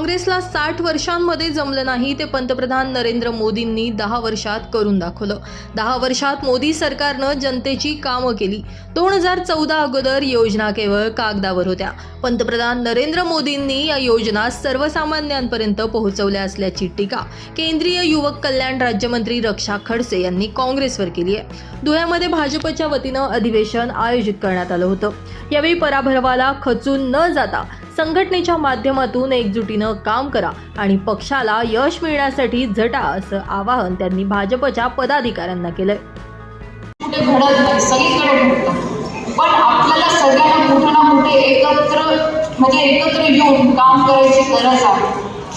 काँग्रेसला साठ वर्षांमध्ये जमलं नाही ते पंतप्रधान नरेंद्र मोदींनी दहा वर्षात करून दाखवलं. दहा वर्षात मोदी सरकारनं जनतेची कामं केली. दोन हजार चौदा अगोदर योजना केवळ कागदावर होत्या. पंतप्रधान नरेंद्र मोदींनी या योजना सर्वसामान्यांपर्यंत पोहोचवल्या असल्याची टीका केंद्रीय युवक कल्याण राज्यमंत्री रक्षा खडसे यांनी काँग्रेसवर केली आहे. धुळ्यामध्ये भाजपच्या वतीनं अधिवेशन आयोजित करण्यात आलं होतं. यावेळी पराभवाला खचून न जाता संघटनेच्या माध्यमातून एकजुटीनं काम करा आणि पक्षाला यश मिळण्यासाठी झटा असं आवाहन त्यांनी भाजपच्या पदाधिकाऱ्यांना केलंय. पण आपल्याला सगळ्यांना कुठे ना कुठे एकत्र म्हणजे एकत्र येऊन काम करायची गरज आहे.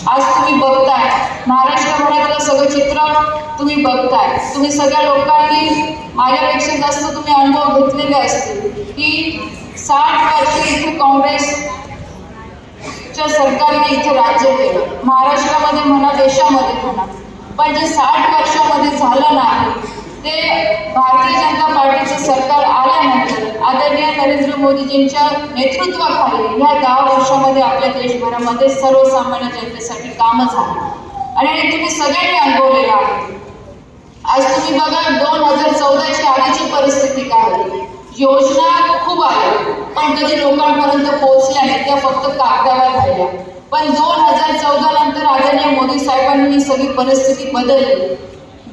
आज तुम्ही बघताय महाराष्ट्रभरातलं सगळं चित्र तुम्ही बघताय. तुम्ही सगळ्या लोकांनी माझ्यापेक्षा जास्त तुम्ही अनुभव घेतलेले असतील. की साठ वर्ष इथे काँग्रेस च्या सरकारने इथे राज्य केलं. महाराष्ट्रामध्ये म्हणा देशामध्ये म्हणा. पण जे साठ वर्षामध्ये झालं नाही ते भारतीय जनता पार्टीचं सरकार आल्यानंतर आदरणीय नरेंद्र मोदीजींच्या नेतृत्वाखाली ह्या दहा वर्षामध्ये आपल्या देशभरामध्ये सर्वसामान्य जनतेसाठी कामं झाली. आणि हे तुम्ही सगळ्यांनी अनुभवलेलं आहे. आज तुम्ही बघा दोन हजार चौदाची आधीची परिस्थिती काय होती. योजना खूप आहेत पण कधी लोकांपर्यंत पोहोचल्या नाही त्या फक्त कागदावर राहिल्या. पण दोन हजार चौदा नंतर आदरणीय मोदी साहेबांनी ही सगळी परिस्थिती बदलली.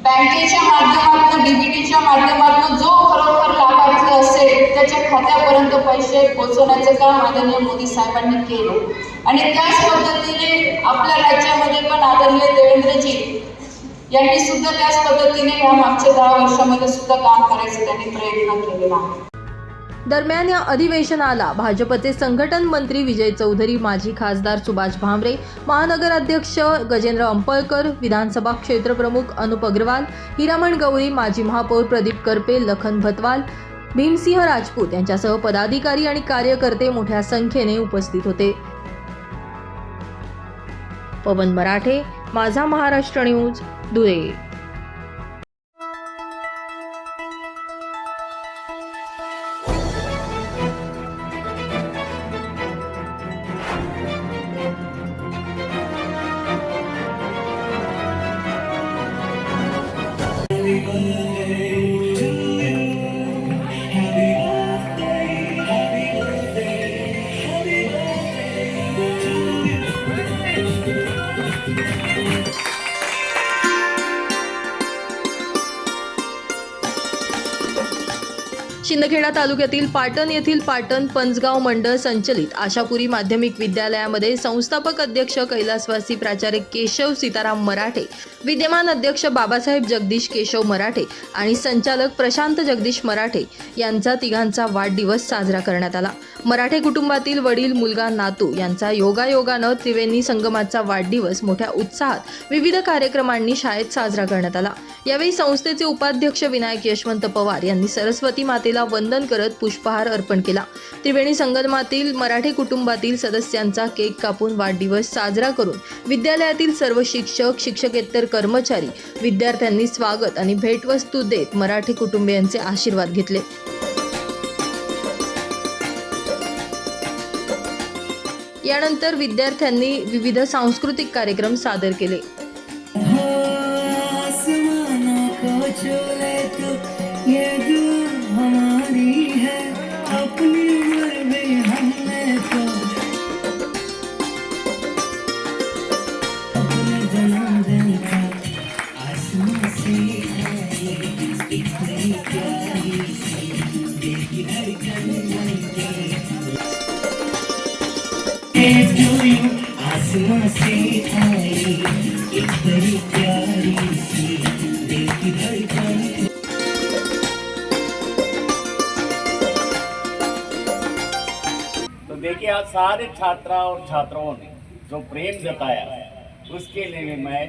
बँकेच्या माध्यमातून डीबीटीच्या माध्यमातून जो खरोखर लाभार्थी असेल त्याच्या खात्यापर्यंत पैसे पोहोचवण्याचं काम आदरणीय मोदी साहेबांनी केलं. आणि त्याच पद्धतीने आपल्या राज्यामध्ये पण आदरणीय देवेंद्रजी यांनी सुद्धा त्याच पद्धतीने या मागच्या दहा वर्षामध्ये सुद्धा काम करायचं त्यांनी प्रयत्न केलेला आहे. दरम्यान या अधिवेशनाला भाजपचे संघटन मंत्री विजय चौधरी माजी खासदार सुभाष भामरे महानगराध्यक्ष गजेंद्र अंपळकर विधानसभा क्षेत्रप्रमुख अनुप अग्रवाल हिरामण गौरी माजी महापौर प्रदीप करपे लखन भतवाल भीमसिंह राजपूत यांच्यासह पदाधिकारी आणि कार्यकर्ते मोठ्या संख्येने उपस्थित होते. पवन मराठे माझा महाराष्ट्र न्यूज धुळे. शिंदखेडा तालुक्यातील पाटण येथील पाटण पंचगाव मंडळ संचलित आशापुरी माध्यमिक विद्यालयामध्ये संस्थापक अध्यक्ष कैलासवासी प्राचार्य केशव सीताराम मराठे विद्यमान अध्यक्ष बाबासाहेब जगदीश केशव मराठे आणि संचालक प्रशांत जगदीश मराठे यांचा तिघांचा वाढदिवस साजरा करण्यात आला. मराठे कुटुंबातील वडील मुलगा नातू यांचा योगायोगानं त्रिवेणी संगमाचा वाढदिवस मोठ्या उत्साहात विविध कार्यक्रमांनी शाळेत साजरा करण्यात आला. यावेळी संस्थेचे उपाध्यक्ष विनायक यशवंत पवार यांनी सरस्वती मातेला वंदन करत पुष्पहार अर्पण केला. त्रिवेणी संगमातील मराठी कुटुंबातील सदस्यांचा केक कापून वाढदिवस साजरा करून विद्यालयातील सर्व शिक्षक शिक्षकेतर कर्मचारी विद्यार्थ्यांनी स्वागत आणि भेटवस्तू देत मराठी कुटुंबियांचे आशीर्वाद घेतले. यानंतर विद्यार्थ्यांनी विविध सांस्कृतिक कार्यक्रम सादर केले. ये सारे छात्रा और छात्राओं ने जो प्रेम जताया, उसके लिए मैं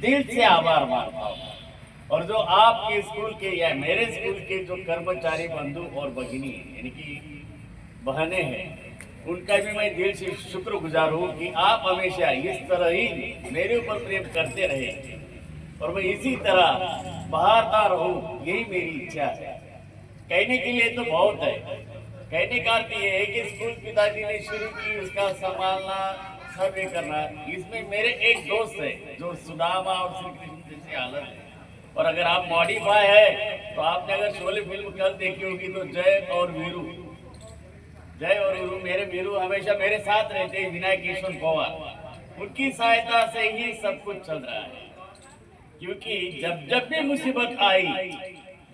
दिल से आभार मानता हूँ। और जो आपके स्कूल के या मेरे स्कूल के जो कर्मचारी बंधु और भगिनी, यानी कि बहनें हैं, उनका भी मैं दिल से शुक्रगुजार हूँ कि आप हमेशा इस तरह ही मेरे ऊपर प्रेम करते रहे। और मैं इसी तरह बहारता रहूँ यही मेरी इच्छा है। कहने के लिए तो बहुत है कहने का अर्थ ये है कि स्कूल पिताजी ने शुरू की उसका संभालना, सर्वे करना। इसमें मेरे एक दोस्त है, जो सुदामा और श्री कृष्ण जैसी हालत है। और अगर आप मॉडिफाई है तो आपने अगर शोले फ़िल्म कल देखी होगी तो जय और वीरू। जय और वीरू, मेरे वीरू हमेशा मेरे साथ रहते हैं विनायक ईश्वर पवार। उनकी सहायता से ही सब कुछ चल रहा है। क्योंकि जब जब भी मुसीबत आई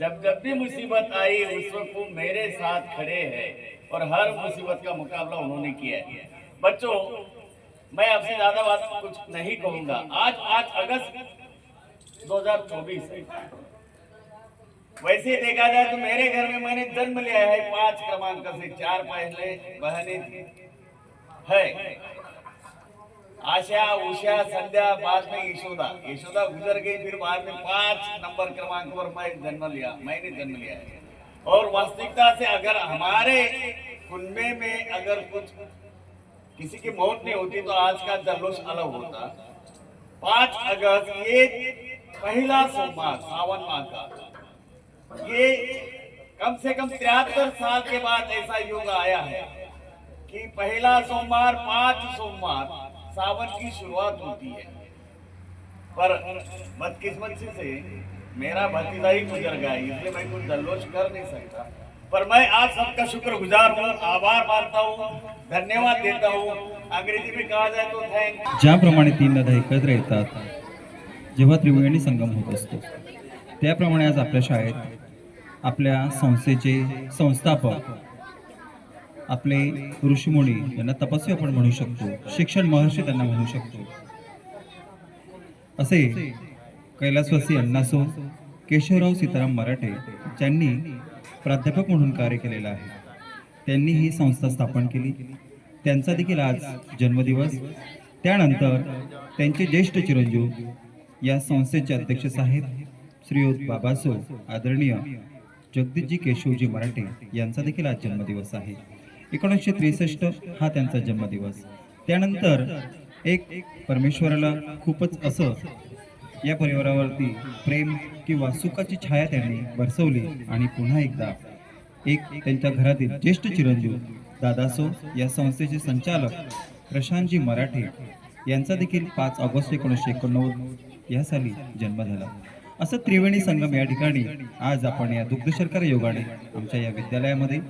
जब जब भी मुसीबत आई, उस वक्त वो मेरे साथ खड़े हैं और हर मुसीबत का मुकाबला उन्होंने किया है। बच्चों, मैं आपसे ज़्यादा बात कुछ नहीं कहूँगा। आज आज अगस्त 2024 है। वैसे देखा जाए तो मेरे घर में मैंने जन्म लिया है। पाँच क्रमांक से चार पहले बहने है। आशा, उषा, संध्या, बाद में यशोदा. यशोदा गुजर गई, फिर बाद में पाँच नंबर क्रमांक पर मैं जन्म लिया, मैंने जन्म लिया और वास्तविकता से अगर हमारे कुनबे में अगर कुछ किसी की मौत नहीं होती तो आज का जल्लोष अलग होता. पाँच अगस्त, ये पहला सोमवार, सावन माह का. ये कम से कम तिहत्तर साल के बाद ऐसा युग आया है कि पहला सोमवार, पाँच सोमवार सावन की शुरुआत होती है। पर बदकिस्मत से मेरा भतीजा ही गुजर गया इसलिए मैं कुछ जल्लोष कर नहीं सकता। पर मैं आज सबका शुक्रगुजार हूँ आभार मानता हूँ धन्यवाद देता हूँ। अंग्रेजी में कहा जाए तो थैंक ज्याप्रमाणे तीन नद्या एकत्र येतात जेव्हा त्रिवेणी संगम होत असतो त्याप्रमाणे आज आपल्या शाळेत आपल्या संस्थेचे संस्थापक आपले ऋषीमुनी यांना तपस्वी आपण म्हणू शकतो. शिक्षण महर्षी त्यांना म्हणू शकतो. असे कैलासवासी अण्णासो केशवराव सीताराम मराठे ज्यांनी प्राध्यापक म्हणून कार्य केलेलं आहे त्यांनी ही संस्था स्थापन केली. त्यांचा देखील आज जन्मदिवस. त्यानंतर त्यांचे ज्येष्ठ चिरंजीव या संस्थेचे अध्यक्ष साहेब श्रीयुत बाबासो आदरणीय जगदीशजी केशवजी मराठे यांचा देखील आज जन्मदिवस आहे. एकोणीसशे त्रेसष्ट हा त्यांचा जन्मदिवस. त्यानंतर एक परमेश्वराला खूपच असं या परिवारावरती प्रेम किंवा सुखाची छाया त्यांनी बरसवली आणि पुन्हा एकदा एक त्यांच्या घरातील ज्येष्ठ चिरंजीव दादासो या संस्थेचे संचालक प्रशांतजी मराठे यांचा देखील पाच ऑगस्ट एकोणीसशे एकोणनव्वद या साली जन्म झाला. असं त्रिवेणी संगम या ठिकाणी आज आपण या दुग्धशर्करा योगाने आमच्या या विद्यालयामध्ये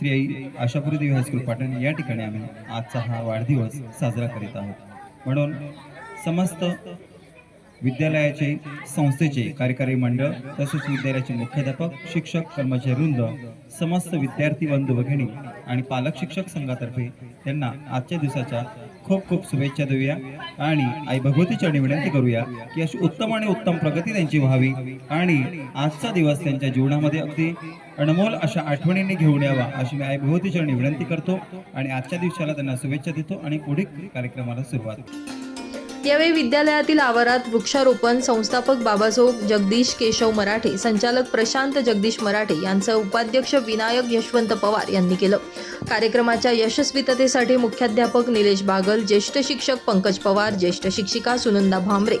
श्री आई आशापुरी देवी हायस्कूल पाटण या ठिकाणी आम्ही आजचा हा वाढदिवस साजरा करीत आहोत. म्हणून समस्त विद्यालयाचे संस्थेचे कार्यकारी मंडळ तसेच विद्यालयाचे मुख्याध्यापक शिक्षक कर्मचारी वृंद समस्त विद्यार्थी बंधू भगिनी आणि पालक शिक्षक संघातर्फे त्यांना आजच्या दिवसाच्या खूप खूप शुभेच्छा देऊया आणि आई भगवती चरणी विनंती करूया की अशी उत्तम आणि उत्तम प्रगती त्यांची व्हावी आणि आजचा दिवस त्यांच्या जीवनामध्ये अगदी अनमोल अशा आठवणींनी घेऊन यावा अशी मी आई भगवती चरणी विनंती करतो आणि आजच्या दिवसाला त्यांना शुभेच्छा देतो आणि पुढील कार्यक्रमाला सुरुवात. यावेळी विद्यालयातील आवारात वृक्षारोपण संस्थापक बाबासाहेब जगदीश केशव मराठे संचालक प्रशांत जगदीश मराठे यांचं उपाध्यक्ष विनायक यशवंत पवार यांनी केलं. कार्यक्रमाच्या यशस्वीततेसाठी मुख्याध्यापक निलेश बागल ज्येष्ठ शिक्षक पंकज पवार ज्येष्ठ शिक्षिका सुनंदा भांबरे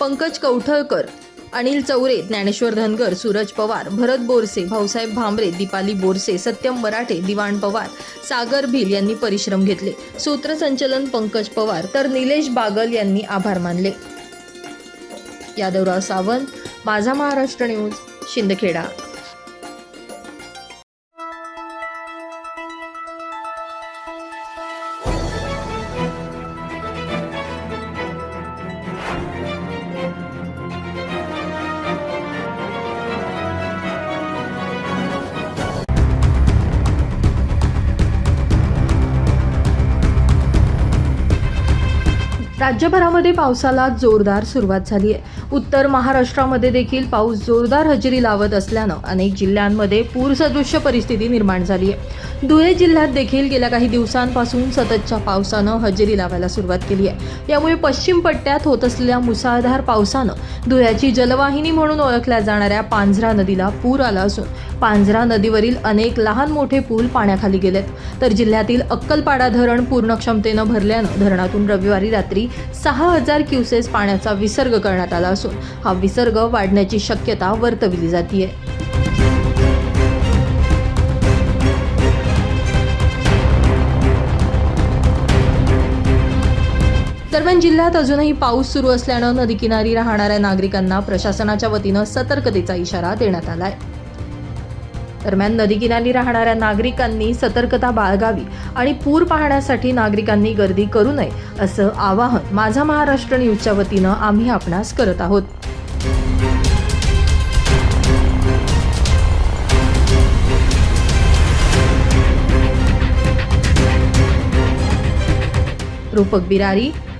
पंकज कौठळकर अनिल चौरे ज्ञानेश्वर धनगर सूरज पवार भरत बोरसे भाऊसाहेब भांबरे दीपाली बोरसे सत्यम मराठे दिवाण पवार सागर भिल यांनी परिश्रम घेतले. सूत्रसंचलन पंकज पवार तर निलेश बागल यांनी आभार मानले. यादवराव सावंत माझा महाराष्ट्र न्यूज शिंदखेडा. राज्यभरामध्ये पावसाला जोरदार सुरुवात झाली आहे. उत्तर महाराष्ट्रामध्ये देखील पाऊस जोरदार हजेरी लावत असल्यानं अनेक जिल्ह्यांमध्ये पूरसदृश्य परिस्थिती निर्माण झाली आहे. धुळे जिल्ह्यात देखील गेल्या काही दिवसांपासून सततच्या पावसानं हजेरी लावायला सुरुवात केली आहे. यामुळे पश्चिम पट्ट्यात होत असलेल्या मुसळधार पावसानं धुळ्याची जलवाहिनी म्हणून ओळखल्या जाणाऱ्या पांझरा नदीला पूर आला असून पांझरा नदीवरील अनेक लहान मोठे पूल पाण्याखाली गेलेत. तर जिल्ह्यातील अक्कलपाडा धरण पूर्ण क्षमतेनं भरल्यानं धरणातून रविवारी रात्री सहा हजार क्युसेस पाण्याचा विसर्ग करण्यात आला असून हा विसर्ग वाढण्याची शक्यता वर्तविली जाते दरम्यान जिल्ह्यात अजूनही पाऊस सुरू असल्यानं नदीकिनारी राहणाऱ्या नागरिकांना प्रशासनाच्या वतीनं सतर्कतेचा इशारा देण्यात आलाय. दरम्यान नदीकिनारी राहणाऱ्या नागरिकांनी सतर्कता बाळगावी आणि पूर पाहण्यासाठी नागरिकांनी गर्दी करू नये असं आवाहन माझा महाराष्ट्र न्यूजच्या वतीनं आम्ही आपणास करत आहोत. रूपक बिरारी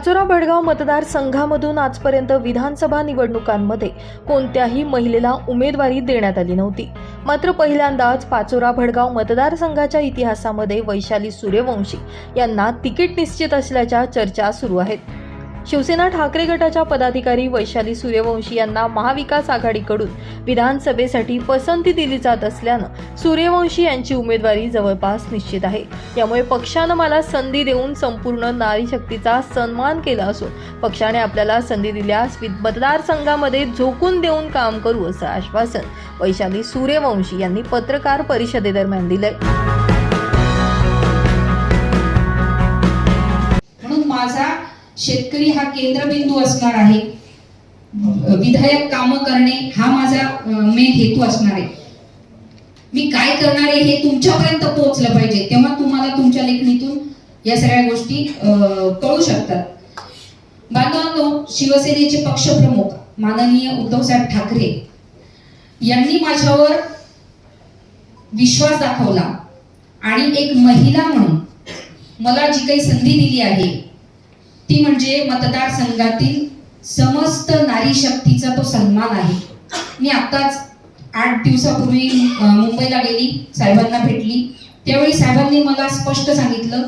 पाचोरा भडगाव मतदारसंघामधून आजपर्यंत विधानसभा निवडणुकांमध्ये कोणत्याही महिलेला उमेदवारी देण्यात आली नव्हती. मात्र पहिल्यांदाच पाचोरा भडगाव मतदारसंघाच्या इतिहासामध्ये वैशाली सूर्यवंशी यांना तिकीट निश्चित असल्याच्या चर्चा सुरू आहेत. शिवसेना ठाकरे गटाच्या पदाधिकारी वैशाली सूर्यवंशी यांना महाविकास आघाडीकडून विधानसभेसाठी पसंती दिली जात असल्यानं सूर्यवंशी यांची उमेदवारी जवळपास निश्चित आहे. यामुळे पक्षानं मला संधी देऊन संपूर्ण नारी शक्तीचा सन्मान केला असून पक्षाने आपल्याला संधी दिल्यास वि- मतदारसंघामध्ये झोकून देऊन काम करू असं आश्वासन वैशाली सूर्यवंशी यांनी पत्रकार परिषदेदरम्यान दिलंय. म्हणून माझा शेतकरी हा केंद्रबिंदू असणार आहे. विधायक कामं करणे हा माझा मेन हेतू असणार आहे. मी काय करणार आहे हे तुमच्यापर्यंत पोहोचलं पाहिजे तेव्हा तुम्हाला तुमच्या लेखणीतून या सगळ्या गोष्टी अं, कळू शकतात. बांधवांनो शिवसेनेचे पक्षप्रमुख माननीय उद्धवसाहेब ठाकरे यांनी माझ्यावर विश्वास दाखवला आणि एक महिला म्हणून मला जी काही संधी दिली आहे ती म्हणजे मतदारसंघातील समस्त नारी शक्तीचा तो सन्मान आहे. मी आत्ताच आठ दिवसापूर्वी मुंबईला गेली साहेबांना भेटली. त्यावेळी साहेबांनी मला स्पष्ट सांगितलं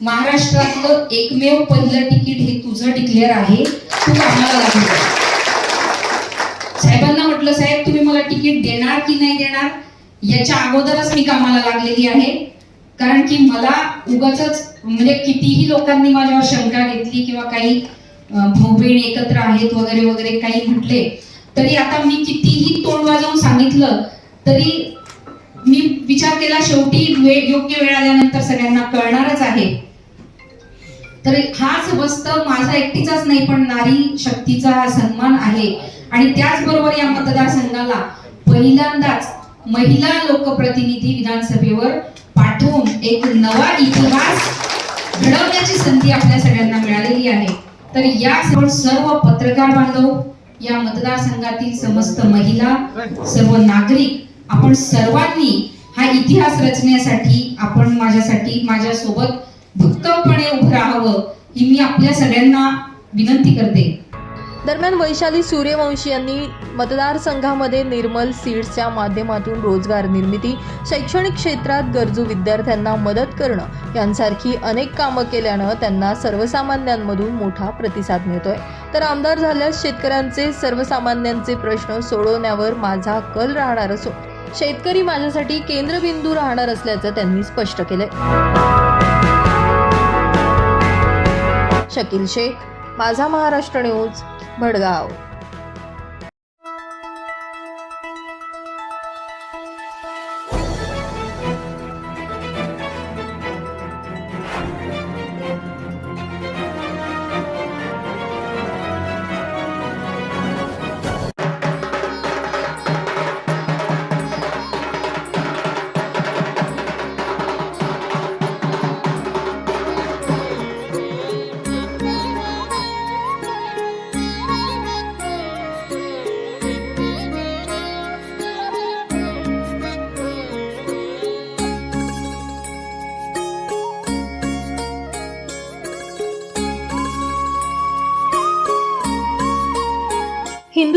महाराष्ट्रातलं एकमेव पहिलं तिकीट हे तुझं डिक्लेअर आहे. तू आम्हाला लागू साहेबांना म्हटलं साहेब तुम्ही मला तिकीट देणार की नाही देणार? याच्या अगोदरच मी कामाला लागलेली आहे. कारण की मला उगाच म्हणजे कितीही लोकांनी माझ्यावर शंका घेतली किंवा काही भाऊ बहीण एकत्र आहेत वगैरे वगैरे काही म्हटले तरी आता मी कितीही तोंड वाजवून सांगितलं तरी मी विचार केला शेवटी वेळ योग्य वेळ आल्यानंतर सगळ्यांना कळणारच आहे. तर हाच वस्त माझा एकटीचाच नाही पण नारी शक्तीचा हा सन्मान आहे. आणि त्याचबरोबर या मतदारसंघाला पहिल्यांदाच महिला लोकप्रतिनिधी विधानसभेवर पाठवून एक नवा इतिहास घडवण्याची संधी आपल्या सगळ्यांना मिळालेली आहे. तर या सर्व पत्रकार बांधव या मतदारसंघातील समस्त महिला सर्व नागरिक आपण सर्वांनी हा इतिहास रचण्यासाठी आपण माझ्यासाठी माझ्यासोबत भक्कमपणे उभं राहावं ही मी आपल्या सगळ्यांना विनंती करते. दरम्यान वैशाली सूर्यवंशी यांनी मतदारसंघामध्ये निर्मल सीड्सच्या माध्यमातून रोजगार निर्मिती शैक्षणिक क्षेत्रात गरजू विद्यार्थ्यांना मदत करणं यांसारखी अनेक कामं केल्यानं त्यांना सर्वसामान्यांमधून मोठा प्रतिसाद मिळतोय. तर आमदार झाल्यास शेतकऱ्यांचे सर्वसामान्यांचे प्रश्न सोडवण्यावर माझा कल राहणार असून शेतकरी माझ्यासाठी केंद्रबिंदू राहणार असल्याचं त्यांनी स्पष्ट केलंय. शकील शेख माझा महाराष्ट्र न्यूज भडगाव.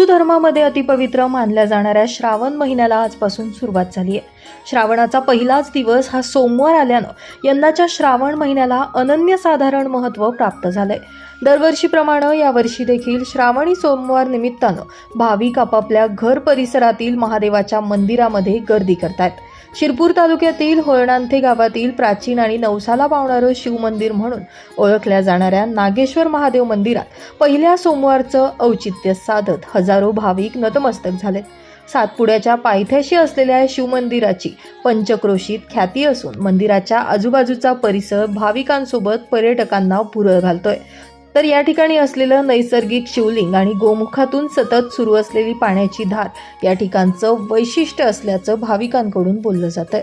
धर्मामध्ये अतिपवित्र मानल्या जाणाऱ्या श्रावण महिन्याला आजपासून सुरुवात झाली आहे. श्रावणाचा पहिलाच दिवस हा सोमवार आल्यानं यंदाच्या श्रावण महिन्याला अनन्यसाधारण महत्त्व प्राप्त झालंय. दरवर्षीप्रमाणे यावर्षी देखील श्रावणी सोमवार निमित्तानं भाविक आपापल्या घर परिसरातील महादेवाच्या मंदिरामध्ये गर्दी करतायत. शिरपूर तालुक्यातील होळणांथे गावातील प्राचीन आणि नवसाला पावणारं शिवमंदिर म्हणून ओळखल्या जाणाऱ्या नागेश्वर महादेव मंदिरात पहिल्या सोमवारचं औचित्य साधत हजारो भाविक नतमस्तक झाले. सातपुड्याच्या पायथ्याशी असलेल्या शिवमंदिराची पंचक्रोशीत ख्याती असून मंदिराच्या आजूबाजूचा परिसर भाविकांसोबत पर्यटकांना भुरळ घालतोय. तर या ठिकाणी असलेलं नैसर्गिक शिवलिंग आणि गोमुखातून सतत सुरू असलेली पाण्याची धार या ठिकाणचं वैशिष्ट्य असल्याचं भाविकांकडून बोललं जातंय.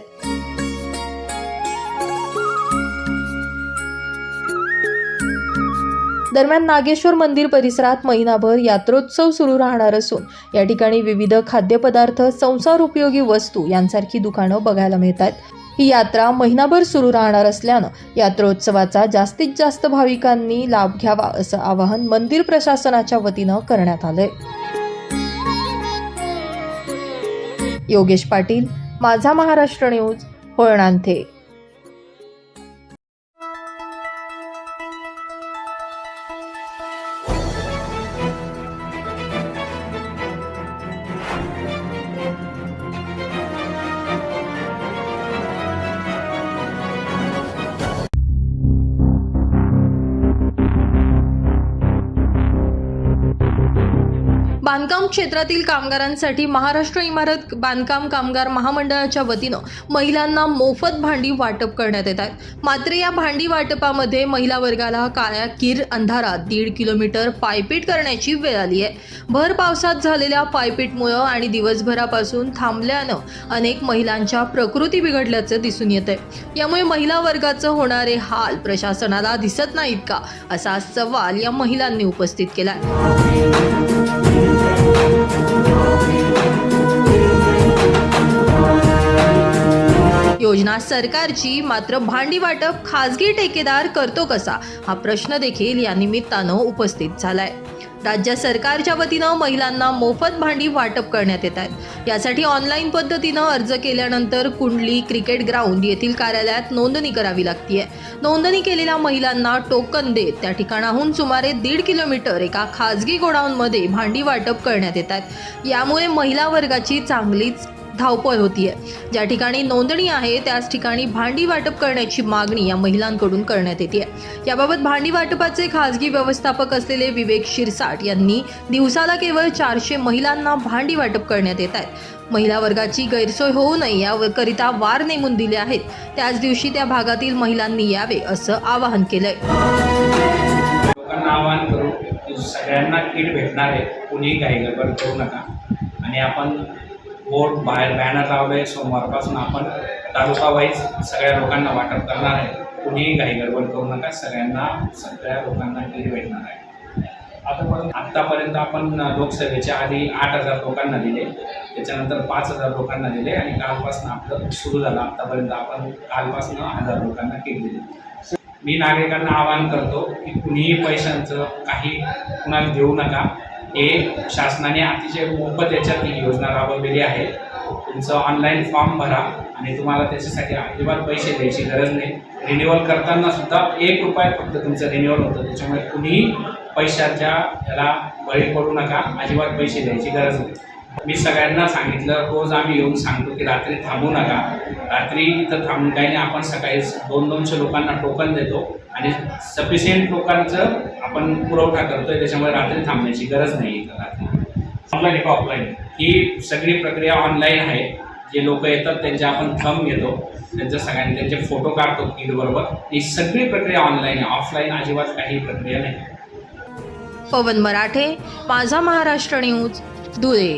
दरम्यान नागेश्वर मंदिर परिसरात महिनाभर यात्रोत्सव सुरू राहणार असून या ठिकाणी विविध खाद्यपदार्थ संसार उपयोगी वस्तू यांसारखी दुकानं बघायला मिळतात ही यात्रा महिनाभर सुरू राहणार असल्यानं यात्रोत्सवाचा जास्तीत जास्त भाविकांनी लाभ घ्यावा असं आवाहन मंदिर प्रशासनाच्या वतीनं करण्यात आलंय. योगेश पाटील माझा महाराष्ट्र न्यूज होळणांथे बांधकाम क्षेत्रातील कामगारांसाठी महाराष्ट्र इमारत बांधकाम कामगार महामंडळाच्या वतीनं महिलांना मोफत भांडी वाटप करण्यात येत आहेत. मात्र या भांडी वाटपामध्ये महिला वर्गाला काळ्या किर अंधारात दीड किलोमीटर पायपीट करण्याची वेळ आली आहे. भर पावसात झालेल्या पायपीटमुळं आणि दिवसभरापासून थांबल्यानं अनेक महिलांच्या प्रकृती बिघडल्याचं दिसून येत आहे यामुळे महिला वर्गाचं होणारे हाल प्रशासनाला दिसत नाहीत का असा सवाल या महिलांनी उपस्थित केला योजना सरकारची मात्र भांडी वाटप खासगी ठेकेदार करतो कसा? हा प्रश्न देखील या निमित्तानं उपस्थित झालाय. राज्य सरकारच्या वतीनं महिलांना मोफत भांडी वाटप करण्यात येत आहेत. यासाठी ऑनलाईन पद्धतीनं अर्ज केल्यानंतर कुंडली क्रिकेट ग्राउंड येथील कार्यालयात नोंदणी करावी लागतीय. नोंदणी केलेल्या महिलांना टोकन देत त्या ठिकाणाहून सुमारे दीड किलोमीटर एका खाजगी गोडाऊनमध्ये भांडी वाटप करण्यात येत आहेत. यामुळे महिला वर्गाची चांगलीच धावपळ होतीये. ज्या ठिकाणी नोंदणी आहे त्याच ठिकाणी भांडी वाटप करण्याची मागणी या महिलांकडून करण्यात येते याबाबत भांडी वाटपाचे खासगी व्यवस्थापक असलेले विवेक शिरसाट यांनी दिवसाला केवळ चारशे महिलांना भांडी वाटप करण्यात येत आहेत. महिला वर्गाची गैरसोय होऊ नये याकरिता वार नेमून दिले आहेत. त्याच दिवशी त्या भागातील महिलांनी यावे असं आवाहन केलंय. लोकांना आवाहन करू सगळ्यांना किट भेटणार आहे. कुणीही काही गडबड करू नका. आणि आपण बोर्ड बाहेर बॅनर लावलं आहे सोमवारपासून आपण तालुका वाईज सगळ्या लोकांना वाटप करणार आहे. कुणीही काही गडबड करू नका. सगळ्यांना सगळ्या लोकांना किट भेटणार आहे. आतापर्यंत आत्तापर्यंत आपण लोकसभेच्या आधी आठ हजार लोकांना दिले. त्याच्यानंतर पाच हजार लोकांना दिले आणि कालपासून आपलं सुरू झालं. आत्तापर्यंत आपण कालपासून हजार लोकांना किट दिले. मी नागरिकांना आवाहन करतो की कुणीही पैशांचं काही कुणाला देऊ नका. हे शासनाने अतिशय मोफत याच्यात ही योजना राबवलेली आहे. तुमचं ऑनलाईन फॉर्म भरा आणि तुम्हाला त्याच्यासाठी अजिबात पैसे द्यायची गरज नाही. रिन्युअल करताना सुद्धा एक रुपयात फक्त तुमचं रिन्युअल होतं. त्याच्यामुळे कुणीही पैशाच्या याला बळी पडू नका. अजिबात पैसे द्यायची गरज नाही. मी सगळ्यांना सांगितलं रोज आम्ही येऊन सांगतो की रात्री थांबू नका. रात्री इथं थांबून काही नाही आपण सकाळी दोन दोनशे लोकांना टोकन देतो आणि सफिशियंट लोकांचं आपण पुरवठा करतोय त्याच्यामुळे रात्री थांबण्याची गरज नाही इथं रात्री. ऑनलाईन का ऑफलाईन ही सगळी प्रक्रिया ऑनलाईन आहे. जे लोक येतात त्यांचे आपण थंब घेतो त्यांचं सगळ्यांनी त्यांचे फोटो काढतो किटबरोबर ही सगळी प्रक्रिया ऑनलाईन आहे. ऑफलाईन अजिबात काही प्रक्रिया नाही. पवन मराठे माझा महाराष्ट्र न्यूज धुळे.